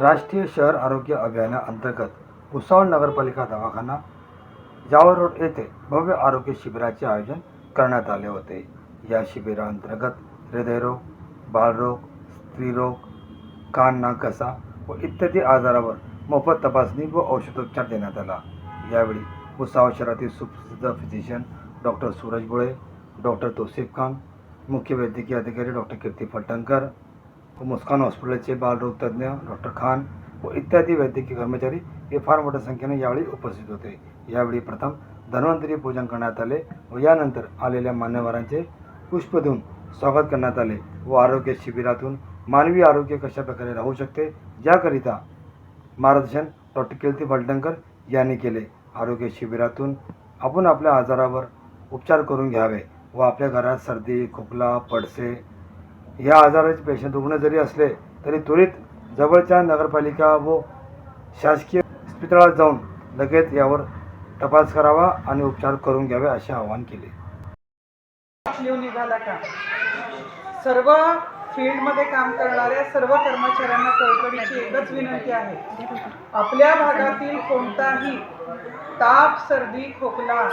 राष्ट्रीय शहर आरोग्य अभियानाअंतर्गत भुसावळ नगरपालिका दवाखाना जावर रोड येथे भव्य आरोग्य शिबिराचे आयोजन करण्यात आले होते. या शिबिराअंतर्गत हृदयरोग बालरोग स्त्रीरोग कान नाकसा व इत्यादी आजारावर मोफत तपासणी व औषधोपचार देण्यात आला. यावेळी भुसावळ शहरातील सुप्रसिद्ध physician doctor Suraj Bule doctor Tosif Khan मुख्य वैद्यकीय अधिकारी डॉक्टर कीर्ती फलटणकर व मुस्कान हॉस्पिटलचे बालरोग तज्ज्ञ डॉक्टर खान व इत्यादी वैद्यकीय कर्मचारी हे फार मोठ्या संख्येने यावेळी उपस्थित होते. यावेळी प्रथम धन्वंतरी पूजन करण्यात आले व यानंतर आलेल्या मान्यवरांचे पुष्प देऊन स्वागत करण्यात आले व आरोग्य शिबिरातून मानवी आरोग्य कशा प्रकारे राहू शकते याकरिता मार्गदर्शन डॉक्टर कीर्ती फलटणकर यांनी केले. आरोग्य शिबिरातून आपण आपल्या आजारावर उपचार करून घ्यावे व आपल्या घरात सर्दी खोकला पडसे या आजाराचे पेशंट रुग्ण जरी असले तरी त्वरित जवळच्या नगरपालिका व शासकीय हॉस्पिटलात जाऊन लगेच यावर तपास करावा आणि उपचार करून घ्यावे असे आवाहन केले. निघाला का? सर्व फील्डमध्ये काम करणाऱ्या सर्व कर्मचाऱ्यांना कळकळीची एकच विनंती आहे. आपल्या भागातील कोणताही ताप सर्दी खोकला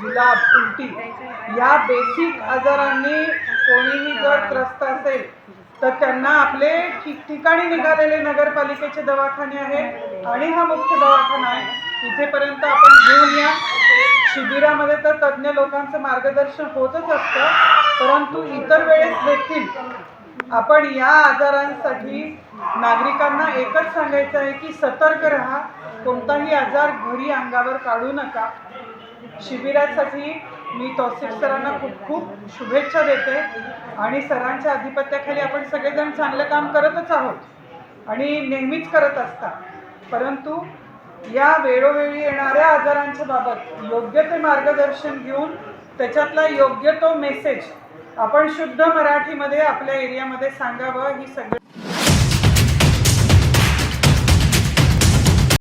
जुलाब उलटी. या बेसिक आजारांनी कोणीही जर त्रस्त असेल तर त्यांना आपले ठिकठिकाणी निघालेले नगरपालिकेचे दवाखाने आहेत आणि हा मुख्य दवाखाना आहे. इथेपर्यंत आपण घेऊन या. शिबिरामध्ये तर तज्ज्ञ लोकांचं मार्गदर्शन होतच असतं परंतु इतर वेळेस देखील आपण या आजारांसाठी नागरिकांना एकच सांगायचं आहे की सतर्क राहा. कोणताही आजार घरी अंगावर काढू नका. शिबिरासाठी मी तौसिफ सरांना खूप खूप शुभेच्छा देते. आणि सरांच्या अधिपत्याखाली आपण सगळेजण चांगलं काम करतच आहोत. आणि नेहमीच करत असता परंतु या वेळोवेळी येणाऱ्या आजारांच्या बाबत योग्य ते मार्गदर्शन घेऊन त्याच्यातला योग्य तो मेसेज आपण शुद्ध मराठीमध्ये आपल्या एरियामध्ये सांगावं ही सगळी